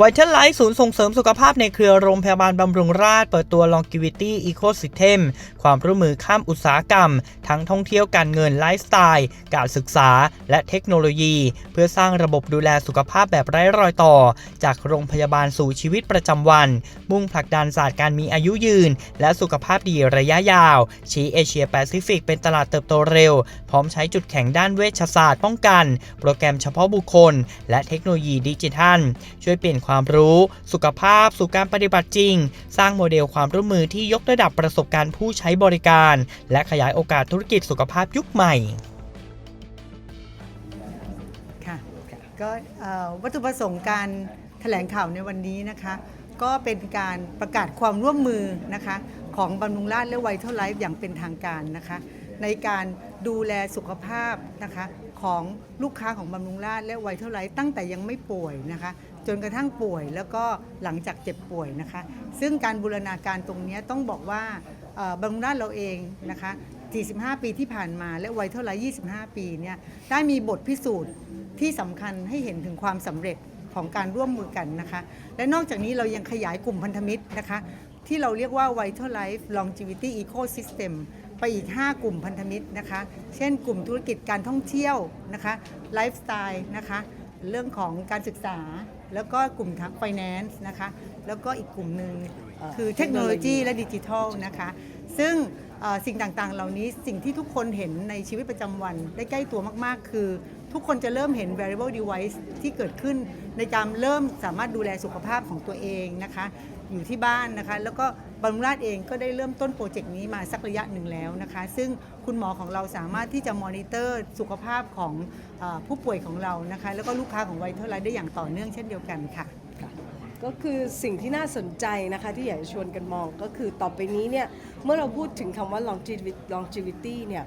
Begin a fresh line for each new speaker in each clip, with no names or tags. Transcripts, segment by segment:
ไวท์เทลไลท์ศูนย์ส่งเสริมสุขภาพในเครือโรงพยาบาลบำรุงราษฎร์เปิดตัว Longevity Ecosystem ความร่วมมือข้ามอุตสาหกรรม ทั้งท่องเที่ยวการเงินไลฟ์สไตล์ การศึกษา และเทคโนโลยี เพื่อสร้างระบบดูแลสุขภาพแบบไร้รอยต่อ จากโรงพยาบาลสู่ชีวิตประจำวัน มุ่งผลักดันศาสตร์การมีอายุยืน และสุขภาพดีระยะยาว ชี้เอเชียแปซิฟิกเป็นตลาดเติบโตเร็ว พร้อมใช้จุดแข็งด้านเวชศาสตร์ป้องกัน โปรแกรมเฉพาะบุคคล และเทคโนโลยีดิจิทัล ช่วยเปลี่ยนความรู้ สุขภาพ สู่การปฏิบัติจริง สร้างโมเดลความร่วมมือที่ยกระดับประสบการณ์ผู้ใช้บริการ และขยายโอกาสธุรกิจสุขภาพยุคใหม่
ค่ะก็วัตถุประสงค์การแถลงข่าวในวันนี้นะคะ ก็เป็นการประกาศความร่วมมือนะคะของบำรุงราษฎร์และไวท์เทลไลฟ์อย่างเป็นทางการนะคะ ในการดูแลสุขภาพนะคะของลูกค้าของบำรุงราษฎร์และไวท์เทลไลฟ์ตั้งแต่ยังไม่ป่วยนะคะจนกระทั่งป่วยแล้วก็หลังจากเจ็บป่วยนะคะ ซึ่งการบูรณาการตรงนี้ต้องบอกว่าบำรุงราษฎร์เราเองนะคะ 45 ปีที่ผ่านมาและไวท์เทลไลฟ์25 ปีเนี่ยได้มีบทพิสูจน์ที่สำคัญให้เห็นถึงความสำเร็จของการร่วมมือกันนะคะ และนอกจากนี้เรายังขยายกลุ่มพันธมิตรนะคะ ที่เราเรียกว่า Vital Life Longevity Ecosystem ไปอีก 5 กลุ่มพันธมิตรนะคะ เช่นกลุ่มธุรกิจการท่องเที่ยวนะคะไลฟ์สไตล์นะคะเรื่องของการศึกษา แล้วก็กลุ่มทาง finance นะคะแล้วก็อีกกลุ่มหนึ่งคือเทคโนโลยีและดิจิทัลนะคะซึ่งสิ่งต่างๆ เหล่านี้สิ่งที่ทุกคนเห็นในชีวิตประจำวันได้ใกล้ตัวมากๆ คือทุกคนจะเริ่มเห็น variable device ที่เกิดขึ้น ในการเริ่มสามารถดูแลสุขภาพของตัวเองนะคะ อยู่ที่บ้านนะคะ แล้วก็ บำรุงราษฎร์เองก็ได้เริ่มต้นโปรเจกต์นี้มาสักระยะหนึ่งแล้วนะคะ ซึ่งคุณหมอของเราสามารถที่จะมอนิเตอร์สุขภาพของอผู้ป่วยของเรานะคะ แล้วก็ลูกค้าของไวท์เทลไลได้อย่างต่อเนื่องเช่นเดียวกันค่ะ
ก็คือสิ่งที่น่าสนใจนะคะที่อยากจะชวนกันมองก็คือต่อไปนี้เนี่ยเมื่อเราพูดถึงคำว่า longevity เนี่ย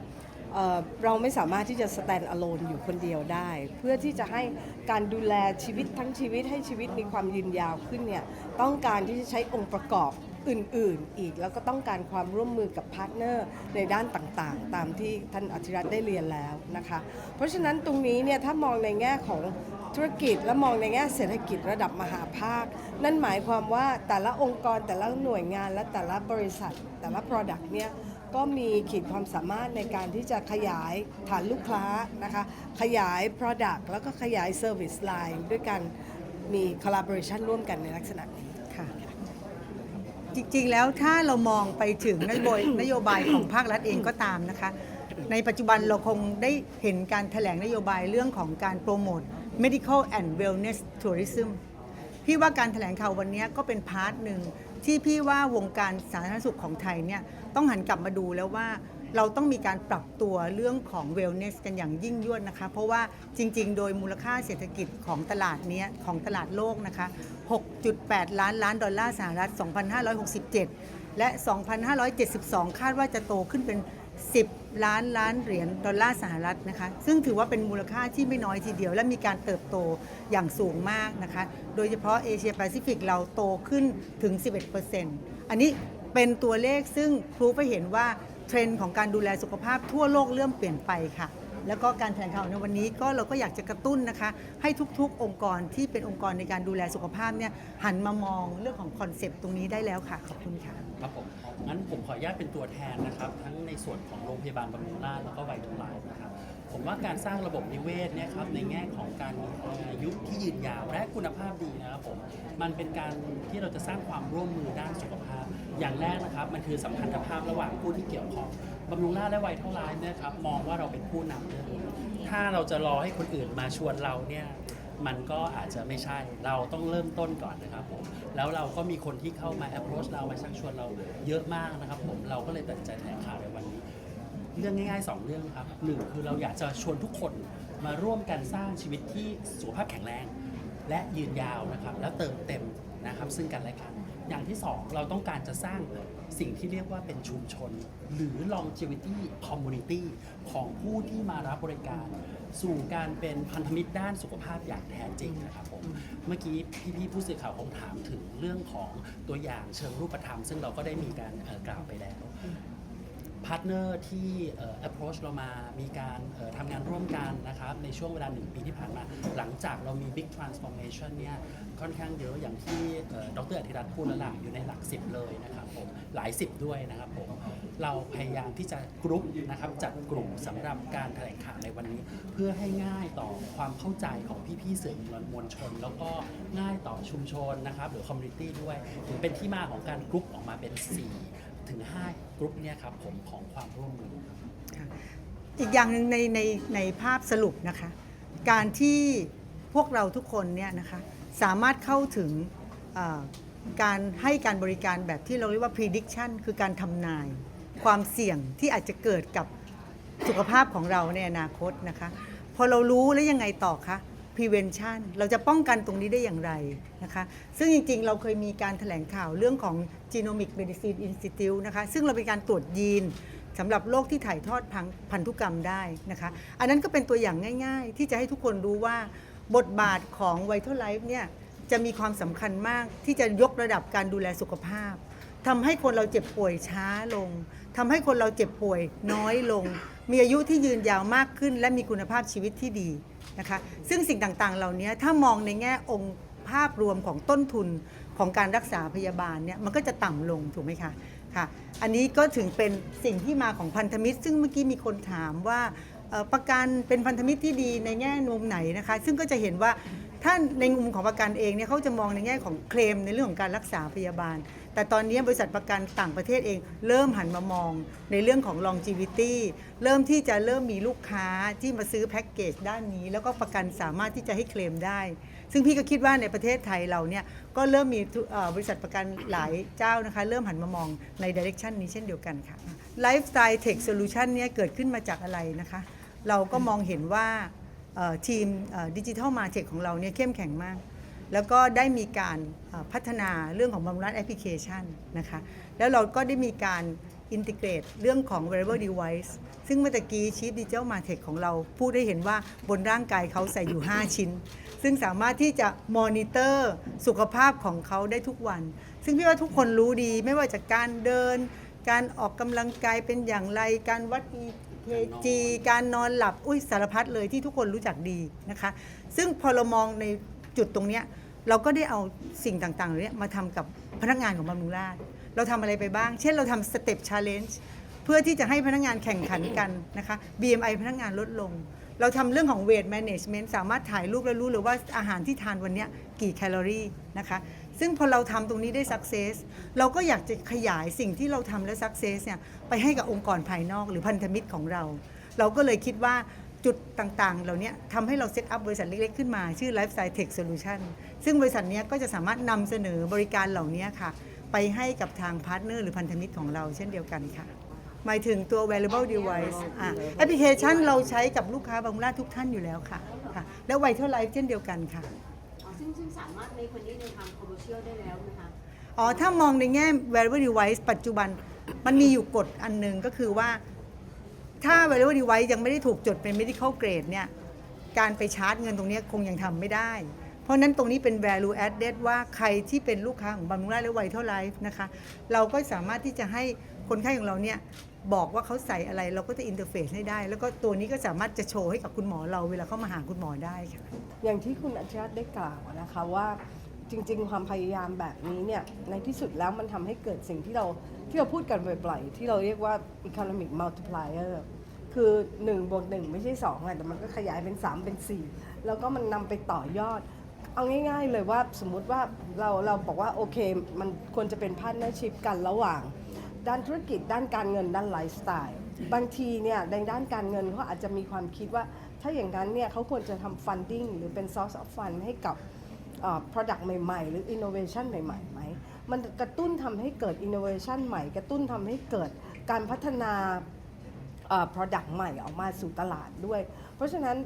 เอ่อเราไม่สามารถที่จะ stand alone อยู่คนเดียวได้ เพื่อที่จะให้การดูแลชีวิตทั้งชีวิตให้ชีวิตมีความยืนยาวขึ้นเนี่ยต้องการที่จะใช้องค์ประกอบ อื่นๆอีก แล้วก็ต้องการความร่วมมือกับพาร์ทเนอร์ในด้านต่างๆ ตามที่ท่านอธิรัตน์ได้เรียนแล้วนะคะ เพราะฉะนั้นตรงนี้เนี่ยถ้ามองในแง่ของธุรกิจและมองในแง่เศรษฐกิจระดับมหาภาค นั่นหมายความว่าแต่ละองค์กรแต่ละหน่วยงานและแต่ละบริษัท แต่ละ Product เนี่ยก็มีขีดความสามารถในการที่จะขยายฐานลูกค้านะคะขยาย Product แล้วก็ขยาย Service Line ด้วยกันมี collaboration ร่วมกันในลักษณะนี้
จริงๆ แล้วถ้าเรามองไปถึงนโยบายนโยบายของภาครัฐเองก็ตามนะคะ ในปัจจุบันเราคงได้เห็นการแถลงนโยบายเรื่องของการโปรโมท medical and wellness tourism พี่ว่าการแถลงข่าววันนี้ก็เป็นพาร์ทหนึ่งที่พี่ว่าวงการสาธารณสุขของไทยเนี่ยต้องหันกลับมาดูแล้วว่า เราต้องมีการปรับตัวเรื่องของ wellness กันอย่างยิ่งยวดนะคะ เพราะว่าจริง ๆ โดยมูลค่าเศรษฐกิจของตลาดนี้ของตลาดโลกนะคะ 6.8 ล้านล้านดอลลาร์สหรัฐ 2,567 และ 2,572 คาดว่าจะโตขึ้นเป็น 10 ล้านล้านเหรียญดอลลาร์สหรัฐนะคะ ซึ่งถือว่าเป็นมูลค่าที่ไม่น้อยทีเดียว และมีการเติบโตอย่างสูงมากนะคะ โดยเฉพาะเอเชียแปซิฟิกเราโตขึ้นถึง 11%อันนี้เป็นตัวเลขซึ่งพรูฟให้เห็นว่า เทรนด์ของการดูแลสุขภาพทั่วโลกเริ่มเปลี่ยนไปค่ะ แล้วก็การแถลงข่าวในวันนี้ก็เราก็อยากจะกระตุ้นนะคะ ให้ทุกๆ องค์กรที่เป็นองค์กรในการดูแลสุขภาพเนี่ยหันมามองเรื่องของคอนเซปต์ตรงนี้ได้แล้วค่ะ ขอบคุณค่ะ
ครับผมงั้นผมขออนุญาตเป็นตัวแทนนะครับ ทั้งในส่วนของโรงพยาบาลบำรุงราษฎร์แล้วก็ไวท์ทูไลฟ์นะครับ ว่าการสร้างระบบนิเวศเนี่ยครับในแง่ของการมีอายุที่ยืนยาวและคุณภาพดีนะครับผมมันเป็นการที่เราจะสร้างความร่วมมือด้านสุขภาพ อย่างแรกนะครับมันคือสัมพันธภาพระหว่างผู้ที่เกี่ยวข้องบำรุงราษและไวท์ทูไลฟ์เนี่ยครับมองว่าเราเป็นผู้นำเรื่องนี้ถ้าเราจะรอให้คนอื่นมาชวนเราเนี่ยมันก็อาจจะไม่ใช่ เราต้องเริ่มต้นก่อนนะครับผม แล้วเราก็มีคนที่เข้ามา approach เรา มาชักชวนเราเยอะมากนะครับผม เราก็เลยตัดใจแถลงข่าวในวันนี้ เรื่องง่ายๆ2เรื่องครับหนึ่งคือเราอยากจะชวนทุกคนมาร่วมกันสร้างชีวิตที่สุขภาพแข็งแรง และยืนยาวนะครับ แล้วเติมเต็มนะครับ ซึ่งกันและกันอย่างที่2เราต้องการจะสร้างสิ่งที่เรียกว่าเป็นชุมชน หรือ longevity community ของผู้ที่มารับบริการ สู่การเป็นพันธมิตรด้านสุขภาพอย่างแท้จริงนะครับผมเมื่อกี้พี่ๆผู้สื่อข่าวคงถามถึงเรื่องของตัวอย่างเชิงรูปธรรม ซึ่งเราก็ได้มีการกล่าวไปแล้ว พาร์ทเนอร์ที่เอ่อ approach เรามามีการทำงานร่วมกันนะครับในช่วงเวลาหนึ่งปีที่ผ่านมา หลังจากเรามี big transformation เนี่ยค่อนข้างเยอะอย่างที่เอ่อดรอธิรัตน์พูดแล้วล่ะอยู่ในหลักสิบเลยนะครับผมหลายสิบด้วยนะครับผมเราพยายามที่จะกรุ๊ปนะครับจัดกลุ่มสำหรับการแถลงข่าวในวันนี้ เพื่อให้ง่ายต่อความเข้าใจของพี่ๆสื่อมวลชน แล้วก็ง่ายต่อชุมชนนะครับหรือคอมมูนิตี้ด้วยถึงเป็นที่มาของการกรุ๊ปออกมาเป็น4 ถึง5กรุ๊ปเนี่ยครับผมของความร่วมมือ
ค่ะอีกอย่างหนึ่งในในในภาพสรุปนะคะ การที่พวกเราทุกคนเนี่ยนะคะสามารถเข้าถึงเอ่อการให้การบริการแบบที่เราเรียกว่า prediction คือการทำนาย ความเสี่ยงที่อาจจะเกิดกับสุขภาพของเราในอนาคตนะคะ พอเรารู้แล้วยังไงต่อคะ prevention เราจะป้องกันตรงนี้ได้อย่างไรนะคะ ซึ่งจริงๆ เราเคยมีการแถลงข่าวเรื่องของ Genomic Medicine Institute นะคะ ซึ่งเราเป็นการตรวจยีนสำหรับโรคที่ถ่ายทอดพังพันธุกรรมได้นะคะ อันนั้นก็เป็นตัวอย่างง่ายๆ ที่จะให้ทุกคนรู้ว่าบทบาทของ Vital Life เนี่ยจะมีความสำคัญมากที่จะยกระดับการดูแลสุขภาพทำให้คนเราเจ็บป่วยช้าลงทำให้คนเราเจ็บป่วยน้อยลง มีอายุที่ยืนยาวมากขึ้น และมีคุณภาพชีวิตที่ดี นะคะซึ่งสิ่งต่างๆ เหล่านี้ถ้ามองในแง่องค์ภาพรวมของต้นทุนของการรักษาพยาบาลเนี่ยมันก็จะต่ำลงถูกไหมคะค่ะ อันนี้ก็ถึงเป็นสิ่งที่มาของพันธมิตร ซึ่งเมื่อกี้มีคนถามว่าประกันเป็นพันธมิตรที่ดีในแง่มุมไหนนะคะ ซึ่งก็จะเห็นว่า ถ้าในมุมของประกันเองเนี่ยเขาจะมองในแง่ของเคลมในเรื่องของการรักษาพยาบาล แต่ตอนนี้บริษัทประกันต่างประเทศเอง เริ่มหันมามองในเรื่องของ longevity เริ่มที่จะเริ่มมีลูกค้าที่มาซื้อแพ็กเกจด้านนี้ แล้วก็ประกันสามารถที่จะให้เคลมได้ ซึ่งพี่ก็คิดว่าในประเทศไทยเราเนี่ยก็เริ่มมีบริษัทประกันหลายเจ้านะคะเริ่มหันมามองในดิเรกชันนี้เช่นเดียวกันค่ะ Lifestyle Tech Solution เนี่ยเกิดขึ้นมาจากอะไรนะคะ เราก็มองเห็นว่า ทีมดิจิทัลมาเทคของเราเนี่ยเข้มแข็งมาก แล้วก็ได้มีการพัฒนาเรื่องของบำรุงรัฐแอปพลิเคชันนะคะ แล้วเราก็ได้มีการอินทิเกรตเรื่องของ wearable device ซึ่งเมื่อกี้ Chief Digital Martech ของเราพูดได้เห็นว่าบนร่างกายเขาใส่อยู่ 5 ชิ้น ซึ่งสามารถที่จะมอนิเตอร์สุขภาพของเขาได้ทุกวัน ซึ่งพี่ว่าทุกคนรู้ดีไม่ว่าจากการเดิน การออกกำลังกายเป็นอย่างไร การวัด EKG การนอนหลับอุ้ยสารพัดเลยที่ทุกคนรู้จักดีนะคะ ซึ่งพอเรามองในจุดตรงเนี้ยเราก็ได้เอาสิ่งต่างๆเหล่านี้มาทำกับพนักงานของบำรุงราษฎร์เราทำอะไรไปบ้าง เช่นเราทำสเต็ปชาเลนจ์เพื่อที่จะให้พนักงานแข่งขันกันนะคะ BMI พนักงานลดลง เราทำเรื่องของ weight management สามารถถ่ายรูปแล้วรู้เลยว่าอาหารที่ทานวันเนี้ยกี่แคลอรี่นะคะ ซึ่งพอเราทำตรงนี้ได้ success เราก็อยากจะขยายสิ่งที่เราทำและ success เนี่ยไปให้กับองค์กรภายนอกหรือพันธมิตรของเรา เราก็เลยคิดว่าจุดต่างๆ เหล่านี้ทำให้เราเซตอัพบริษัทเล็ก ๆ ขึ้นมา ชื่อ Lifestyle Tech Solution ซึ่งบริษัทเนี้ยก็จะสามารถนำเสนอบริการเหล่านี้ค่ะ ไปให้กับทางพาร์ทเนอร์หรือพันธมิตรของเราเช่นเดียวกันค่ะ หมายถึงตัว wearable device อะแอปพลิเคชันเราใช้กับลูกค้าบางราษฎร์ทุกท่านอยู่แล้วค่ะค่ะ แล้ว Vital Life เช่นเดียวกันค่ะ
ซึ่งซึ่งสามารถในคนนี้ในทางคอมเมอร์เชียลได้แล้วนะคะ
อ๋อ ถ้ามองในแง่ wearable device ปัจจุบันมันมีอยู่กฎอันหนึ่งก็คือว่า ถ้า wearable device ยังไม่ได้ถูกจดเป็น medical grade เนี่ย การไปชาร์จเงินตรงนี้คงยังทำไม่ได้ เพราะนั้นตรงนี้เป็น value added ว่าใครที่เป็นลูกค้าของบำรุงราษฎร์และ Vital Life นะคะ เราก็สามารถที่จะให้ คนไข้ของเราเนี่ยบอกว่าเขาใส่อะไรเราก็จะอินเทอร์เฟซให้ได้ แล้วก็ตัวนี้ก็สามารถจะโชว์ให้กับคุณหมอเราเวลาเข้ามาหาคุณหมอได้ค่ะ
อย่างที่คุณอัจฉริยะได้กล่าวนะคะว่าจริง ๆ ความพยายามแบบนี้เนี่ยในที่สุดแล้วมันทำให้เกิดสิ่งที่เราที่เราพูดกันบ่อยๆ ที่เราเรียกว่า economic multiplier คือ 1 บวก 1 ไม่ใช่2ไงแต่มันก็ขยายเป็น 3 เป็น 4 แล้วก็มันนำไปต่อยอด เอาง่าย ๆ เลยว่าสมมุติว่าเราเราบอกว่าโอเค มันควรจะเป็นพาร์ทเนอร์ชิพกันระหว่าง ด้านธุรกิจ ด้านการเงินด้านไลฟ์สไตล์บางทีเนี่ยในด้านการเงินเขาอาจจะมีความคิดว่า ถ้าอย่างนั้นเนี่ยเขาควรจะทำ funding หรือเป็น source of fund ให้กับ product ใหม่ ๆ หรือ innovation ใหม่ๆไหมมันกระตุ้นทำให้เกิด innovation ใหม่ กระตุ้นทำให้เกิดการพัฒนา product ใหม่ออกมาสู่ตลาดด้วย เพราะฉะนั้น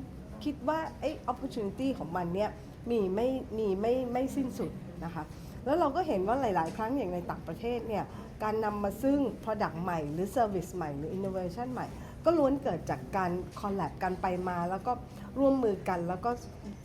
คิดว่าไอ้ opportunity ของมันเนี่ยมีไม่มีไม่ไม่สิ้นสุดนะคะแล้วเราก็เห็นว่าหลาย ๆ ครั้งอย่างในต่างประเทศเนี่ย การนำมาซึ่ง product ใหม่หรือ service ใหม่หรือ innovation ใหม่ ก็ล้วนเกิดจากการ collab กันไปมา แล้วก็ร่วมมือกัน แล้วก็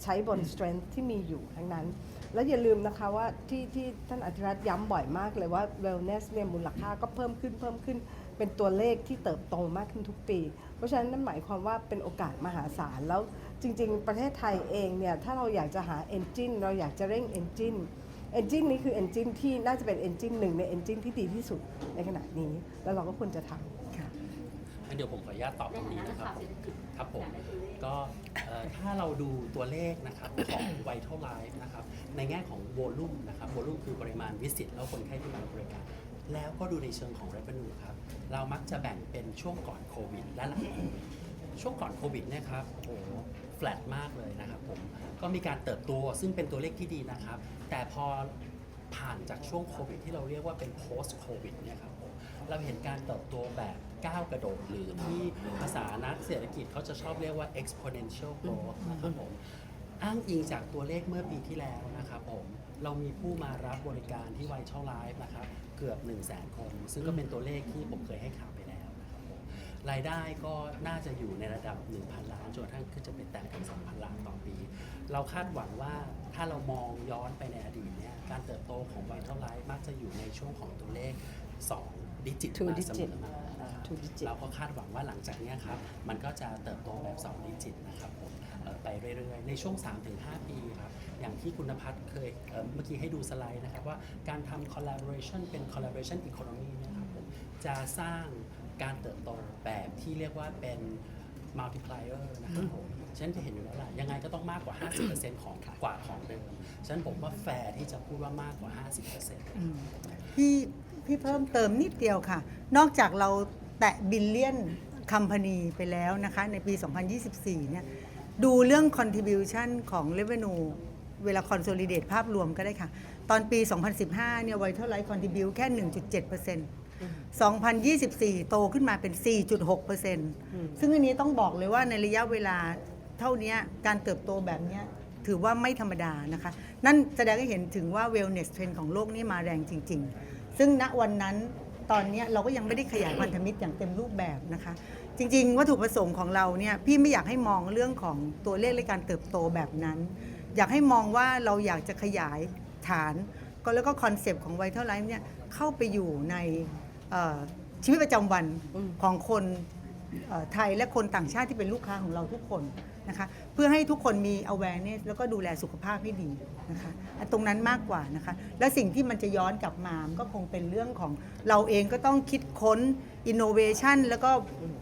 ใช้บน strength ที่มีอยู่ทั้งนั้น แล้วอย่าลืมนะคะว่าที่ที่ท่านอธิรัตน์ย้ำบ่อยมากเลยว่า wellness เนี่ยมูลค่าก็เพิ่มขึ้นเพิ่มขึ้น เป็นตัวเลขที่เติบโตมากขึ้นทุกปี เพราะฉะนั้นนั่นหมายความว่าเป็นโอกาสมหาศาลแล้วจริง ๆ ประเทศไทยเองเนี่ยถ้าเราอยากจะหา engine เราอยากจะเร่ง engine engine นี้คือ engine ที่น่าจะเป็น engine หนึ่งใน engine ที่ดีที่สุดในขณะนี้ แล้วเราก็ควรจะทำค่ะ
งั้นเดี๋ยวผมขออนุญาตตอบตรงนี้นะครับผมครับผมก็เอ่อถ้าเราดูตัวเลขนะครับของ Vital Life นะครับในแง่ของ volume นะครับ volume คือปริมาณวิสิตแล้วคนไข้ที่มาบริการแล้วก็ดูในเชิงของ revenue ครับ เรามักจะแบ่งเป็นช่วงก่อนโควิดและหลังโควิดช่วงก่อนโควิดเนะครับโอ้โหแฟลตมากเลยนะครับผมก็มีการเติบโตซึ่งเป็นตัวเลขที่ดีนะครับ แต่พอผ่านจากช่วงโควิดที่เราเรียกว่าเป็น post covid เนี่ยครับผมเราเห็นการเติบโตแบบก้าวกระโดดหรือที่ภาษานักเศรษฐกิจเขาจะชอบเรียกว่า exponential growth นะครับผมอ้างอิงจากตัวเลขเมื่อปีที่แล้วนะครับผมเรามีผู้มารับบริการที่ Vital Life นะครับ เกือบ 1 0 0 0 0แสนคน ซึ่งก็เป็นตัวเลขที่ผมเคยให้ข่าวไป รายได้ก็น่าจะอยู่ในระดับ 1,000 ล้านจนกระทั่งขึ้นจะไปแตะถึง2,000 ล้านต่อปี เราคาดหวังว่าถ้าเรามองย้อนไปในอดีตเนี่ยการเติบโตของ Vital Life มักจะอยู่ในช่วงของตัวเลข 2 ดิจิต
Two
มาเสม
digit
อมานะครับ
Two digit
เราก็คาดหวังว่าหลังจากเนี้ยครับ มันก็จะเติบโตแบบ 2 ดิจิตนะครับผมเอ่อไปเรื่อยๆ ในช่วง 3-5 ปีครับ อย่างที่คุณพัฒน์เคยเอ่อเมื่อกี้ให้ดูสไลด์นะครับว่าการทำ collaboration เป็น collaboration economy เนะครับผมจะสร้าง การเติบโตแบบที่เรียกว่าเป็น multiplier นะครับผมฉันจะเห็นอยู่แล้วล่ะยังไงก็ต้องมากกว่า 50%ของกว่าของเดิมฉะนั้นผมว่าแฟร์ที่จะพูดว่ามากกว่า 50%
พี่พี่เพิ่มเติมนิดเดียวค่ะ นอกจากเราแตะบิลเลียนคัมพานีไปแล้วนะคะ ในปี 2024 เนี่ย ดูเรื่อง contribution ของ revenue เวลา consolidate ภาพรวมก็ได้ค่ะ ตอนปี 2015 เนี่ย Vital Life contribute แค่ 1.7% 2024 โตขึ้นมาเป็น 4.6%ซึ่งอันนี้ต้องบอกเลยว่าในระยะเวลาเท่านี้การเติบโตแบบเนี้ยถือว่าไม่ธรรมดานะคะ นั่นแสดงให้เห็นถึงว่า wellness trend ของโลกนี่มาแรงจริง ๆ ซึ่งณวันนั้นตอนเนี้ยเราก็ยังไม่ได้ขยายพันธมิตรอย่างเต็มรูปแบบนะคะ จริง ๆ วัตถุประสงค์ของเราเนี่ยพี่ไม่อยากให้มองเรื่องของตัวเลขและการเติบโตแบบนั้น อยากให้มองว่าเราอยากจะขยายฐาน ก็แล้วก็คอนเซปต์ของ Vital Life เนี่ยเข้าไปอยู่ใน เอ่อชีวิตประจำวันของคนเอ่อไทยและคนต่างชาติที่เป็นลูกค้าของเราทุกคนนะคะเพื่อให้ทุกคนมี awareness แล้วก็ดูแลสุขภาพให้ดีนะคะอันตรงนั้นมากกว่านะคะและสิ่งที่มันจะย้อนกลับมามันก็คงเป็นเรื่องของเราเองก็ต้องคิดค้น innovation แล้วก็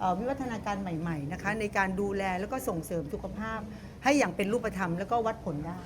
เอ่อวิวัฒนาการใหม่ๆนะคะในการดูแลแล้วก็ส่งเสริมสุขภาพ ให้อย่างเป็นรูปธรรมแล้วก็วัดผลได้